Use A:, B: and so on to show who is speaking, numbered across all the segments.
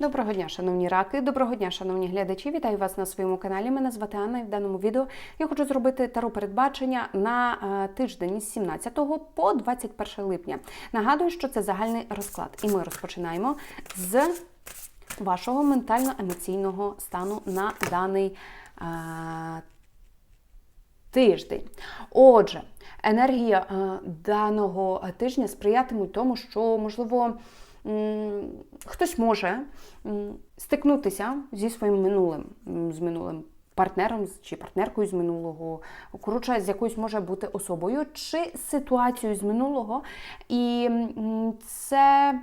A: Доброго дня, шановні раки, доброго дня, шановні глядачі. Вітаю вас на своєму каналі. Мене звати Анна. І в даному відео я хочу зробити таро передбачення на е, тиждень з 17 по 21 липня. Нагадую, що це загальний розклад, і ми розпочинаємо з вашого ментально-емоційного стану на даний е, тиждень. Отже, енергія е, даного тижня сприятимуть тому, що можливо. Хтось може стикнутися зі своїм минулим, з минулим партнером чи партнеркою з минулого, коротше, з якоюсь може бути особою, чи ситуацією з минулого. І це,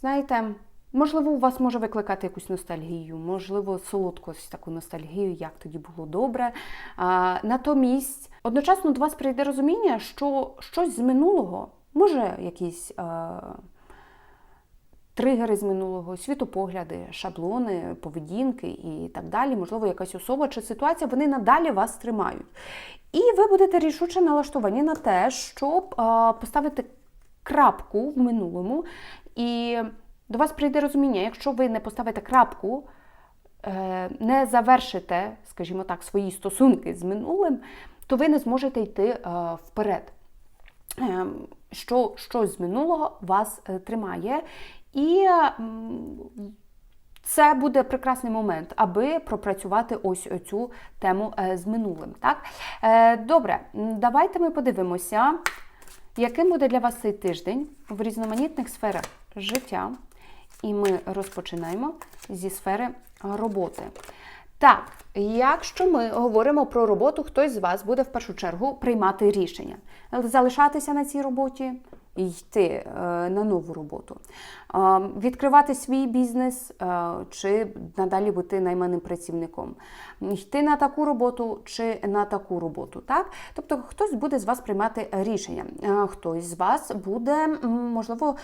A: знаєте, можливо, у вас може викликати якусь ностальгію, можливо, солодку ось таку ностальгію, як тоді було добре. А, натомість, одночасно до вас прийде розуміння, що щось з минулого може якісь. А, тригери з минулого, світопогляди, шаблони, поведінки і так далі, можливо, якась особа чи ситуація, вони надалі вас тримають. І ви будете рішуче налаштовані на те, щоб поставити крапку в минулому. І до вас прийде розуміння, якщо ви не поставите крапку, е, не завершите, скажімо так, свої стосунки з минулим, то ви не зможете йти е, вперед. Ем, що щось з минулого вас е, тримає. І це буде прекрасний момент, аби пропрацювати ось цю тему е, з минулим. Так? Е, Добре, давайте ми подивимося, яким буде для вас цей тиждень в різноманітних сферах життя. І ми розпочинаємо зі сфери роботи. Так, якщо ми говоримо про роботу, хтось з вас буде в першу чергу приймати рішення, залишатися на цій роботі йти е, на нову роботу, Е, відкривати свій бізнес е, чи надалі бути найманим працівником, йти на таку роботу чи на таку роботу. Так? Тобто хтось буде з вас приймати рішення, хтось з вас буде, можливо,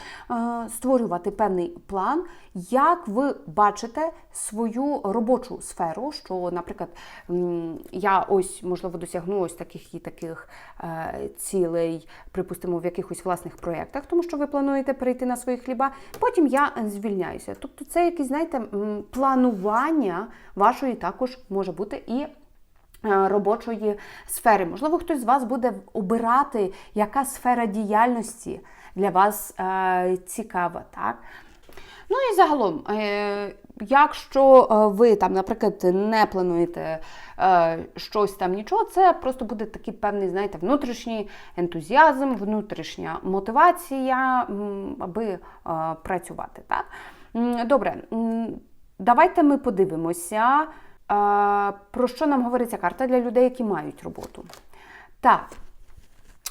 A: створювати певний план, як ви бачите свою робочу сферу, що, наприклад, я ось, можливо, досягну ось таких і таких цілей, припустимо, в якихось власних проєктах, тому що ви плануєте перейти на свої хліба, потім я звільняюся. Тобто це якесь, знаєте, планування вашої також може бути і е, робочої сфери. Можливо, хтось з вас буде обирати, яка сфера діяльності для вас е, цікава. Так? Ну і загалом, е, якщо е, ви там, наприклад, не плануєте е, щось там нічого, це просто буде такий певний, знаєте, внутрішній ентузіазм, внутрішня мотивація, аби працювати. Так? Добре, давайте ми подивимося, про що нам говорить ця карта для людей, які мають роботу. Так.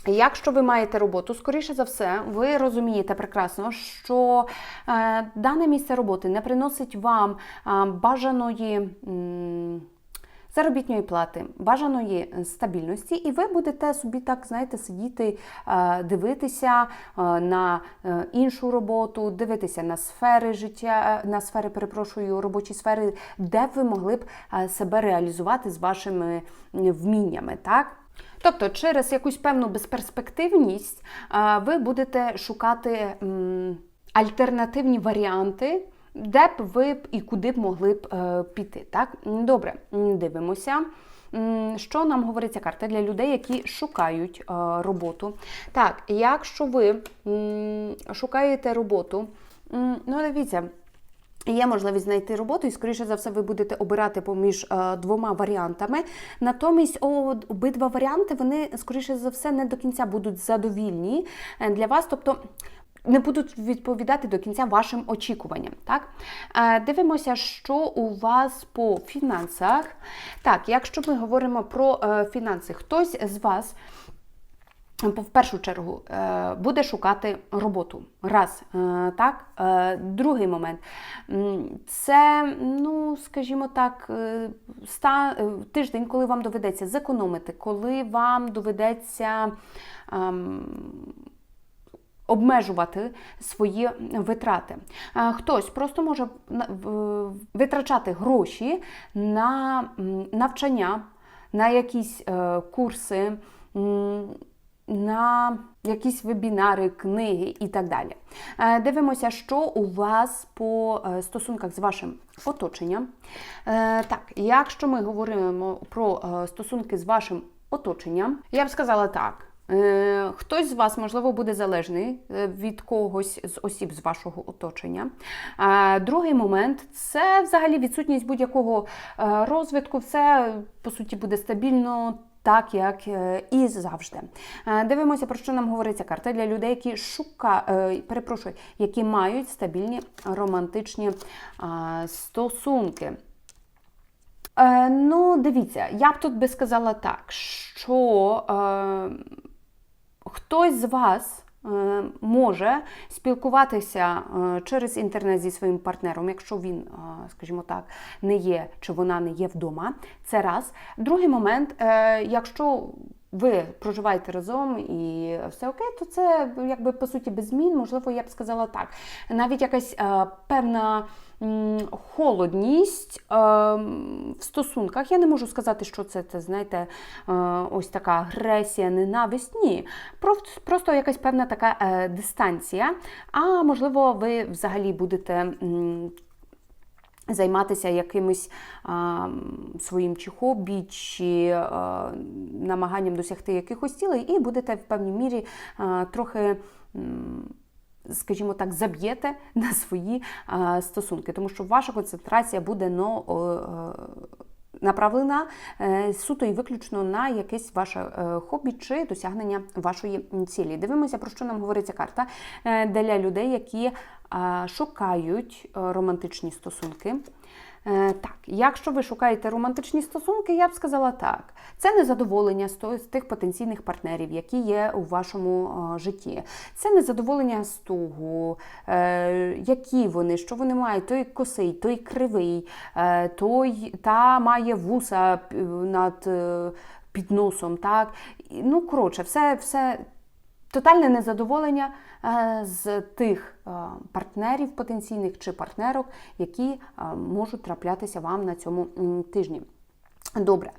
A: Якщо ви маєте роботу, скоріше за все, ви розумієте прекрасно, що е, дане місце роботи не приносить вам е, бажаної. м, Заробітної плати, бажаної стабільності, і ви будете собі так, знаєте, сидіти, е, дивитися е, на е, іншу роботу, дивитися на сфери життя, на сфери, перепрошую, робочі сфери, де ви могли б себе реалізувати з вашими вміннями. так? Тобто, через якусь певну безперспективність ви будете шукати альтернативні варіанти, де б ви б і куди б могли б е, піти. Так? Добре, дивимося. Що нам говорить ця карта для людей, які шукають е, роботу? Так, якщо ви м, шукаєте роботу, м, ну дивіться. Є можливість знайти роботу, і, скоріше за все, ви будете обирати поміж е, двома варіантами. Натомість о, обидва варіанти, вони, скоріше за все, не до кінця будуть задовільні е, для вас, тобто не будуть відповідати до кінця вашим очікуванням. Так? Е, дивимося, що у вас по фінансах. Так, якщо ми говоримо про е, фінанси, хтось з вас в першу чергу е, буде шукати роботу. Раз, е, так. Е, Другий момент це, ну, скажімо так, ста- тиждень, коли вам доведеться зекономити, коли вам доведеться. ем, Обмежувати свої витрати. Хтось просто може витрачати гроші на навчання, на якісь курси, на якісь вебінари, книги і так далі. Е, Дивимося, що у вас по е, стосунках з вашим оточенням. Е, Так, якщо ми говоримо про стосунки з вашим оточенням, я б сказала так. Хтось з вас, можливо, буде залежний від когось з осіб з вашого оточення. Другий момент це взагалі відсутність будь-якого розвитку. Все по суті буде стабільно. Так, як е, і завжди. Е, Дивимося, про що нам говориться карта для людей, які шука, е, перепрошую, які мають стабільні романтичні стосунки. Ну, дивіться, я б тут би сказала так, що е, хтось з вас може спілкуватися е, через інтернет зі своїм партнером, якщо він, е, скажімо так, не є чи вона не є вдома. Це раз. Другий момент, е, якщо ви проживаєте разом і все окей, то це якби по суті без змін, можливо, я б сказала так. Навіть якась е, певна холодність е, в стосунках. Я не можу сказати, що це, це знаєте, е, ось така агресія, ненависть. Ні. Про- Просто якась певна така е, дистанція. А можливо, ви взагалі будете. Займатися якимось а, своїм чи хобі, чи а, намаганням досягти якихось цілей, і будете в певній мірі а, трохи, м, скажімо так, заб'єте на свої стосунки, тому що ваша концентрація буде ну, е, направлена е, суто і виключно на якесь ваше е, хобі чи досягнення вашої цілі. Дивимося, про що нам говориться карта для людей, які шукають романтичні стосунки. Е, Так, якщо ви шукаєте романтичні стосунки, я б сказала так. Це незадоволення з тих потенційних партнерів, які є у вашому е, житті. Це незадоволення з того, е, які вони, що вони мають, той косий, той кривий, той та має вуса над під носом. Так? Ну, коротше, все, все Тотальне незадоволення е, з тих е, партнерів потенційних чи партнерок, які е, можуть траплятися вам на цьому тижні. Добре,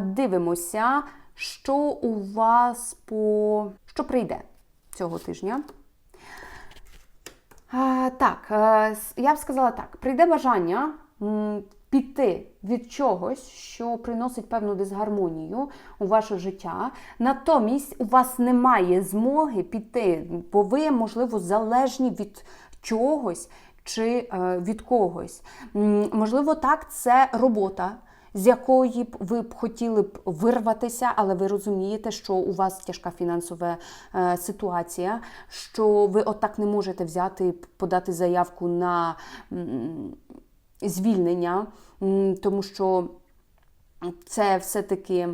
A: дивимося, що у вас по що прийде цього тижня. Так, я б сказала так: прийде бажання піти від чогось, що приносить певну дисгармонію у ваше життя. Натомість у вас немає змоги піти, бо ви, можливо, залежні від чогось чи е, від когось. Можливо, так, це робота з якої б ви б хотіли б вирватися, але ви розумієте, що у вас тяжка фінансова е, ситуація, що ви отак не можете взяти подати заявку на звільнення, тому що це все-таки.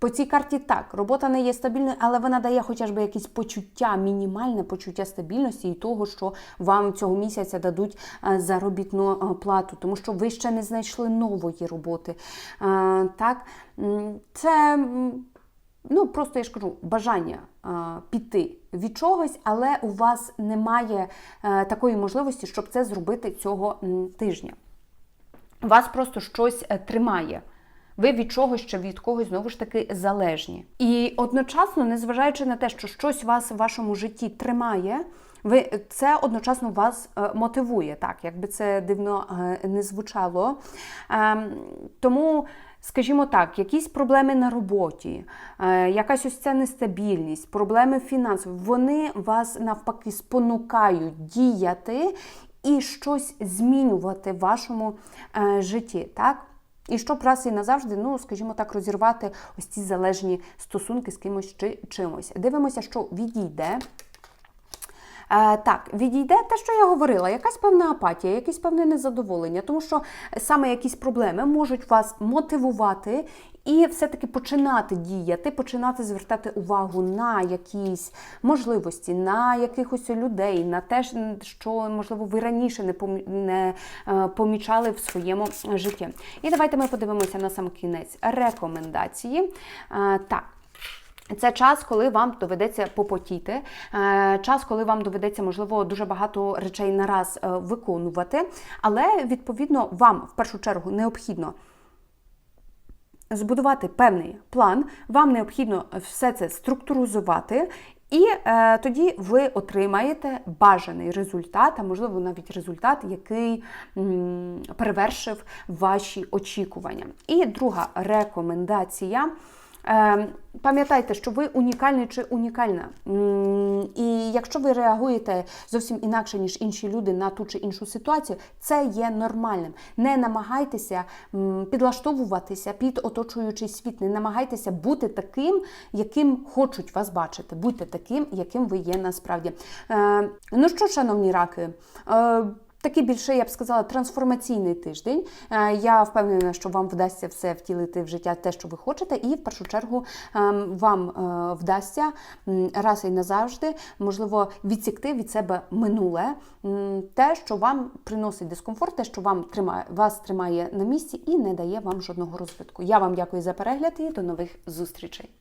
A: По цій карті так, робота не є стабільною, але вона дає хоча б якесь почуття, мінімальне почуття стабільності і того, що вам цього місяця дадуть е, заробітну е, плату, тому що ви ще не знайшли нової роботи. Е, Так, це ну просто я ж кажу, бажання е, піти від чогось, але у вас немає е, такої можливості, щоб це зробити цього тижня. Вас просто щось е, тримає. Ви від чогось чи від когось знову ж таки залежні. І одночасно, незважаючи на те, що щось вас в вашому житті тримає, ви це одночасно вас е, мотивує, так якби це дивно е, не звучало. Ем, Тому. Скажімо так, якісь проблеми на роботі, е, якась ось ця нестабільність, проблеми фінансові, вони вас навпаки спонукають діяти і щось змінювати в вашому е, житті. так? І щоб раз і назавжди, ну скажімо так, розірвати ось ці залежні стосунки з кимось чи чимось. Дивимося, що відійде. Е, так, відійде те, що я говорила, якась певна апатія, якесь певне незадоволення, тому що саме якісь проблеми можуть вас мотивувати і все-таки починати діяти, починати звертати увагу на якісь можливості, на якихось людей, на те, що можливо ви раніше не е, помічали в своєму житті. І давайте ми подивимося на сам кінець рекомендації. Е, Так. Це час, коли вам доведеться попотіти, е, час, коли вам доведеться, можливо, дуже багато речей на раз е, виконувати, але відповідно вам в першу чергу необхідно збудувати певний план, вам необхідно все це структуризувати. І е, тоді ви отримаєте бажаний результат, а можливо навіть результат, який м, перевершив ваші очікування. І друга рекомендація. Е, Пам'ятайте, що ви унікальний чи унікальна. І якщо ви реагуєте зовсім інакше, ніж інші люди на ту чи іншу ситуацію, це є нормальним. Не намагайтеся підлаштовуватися під оточуючий світ, не намагайтеся бути таким, яким хочуть вас бачити. Будьте таким, яким ви є насправді. Е, Ну що, шановні раки? Такий більше, я б сказала, трансформаційний тиждень. Е, Я впевнена, що вам вдасться все втілити в життя те, що ви хочете, і в першу чергу ем, вам е, вдасться раз і назавжди, можливо, відсікти від себе минуле, те, що вам приносить дискомфорт, те, що вам тримає, вас тримає на місці і не дає вам жодного розвитку. Я вам дякую за перегляд і до нових зустрічей.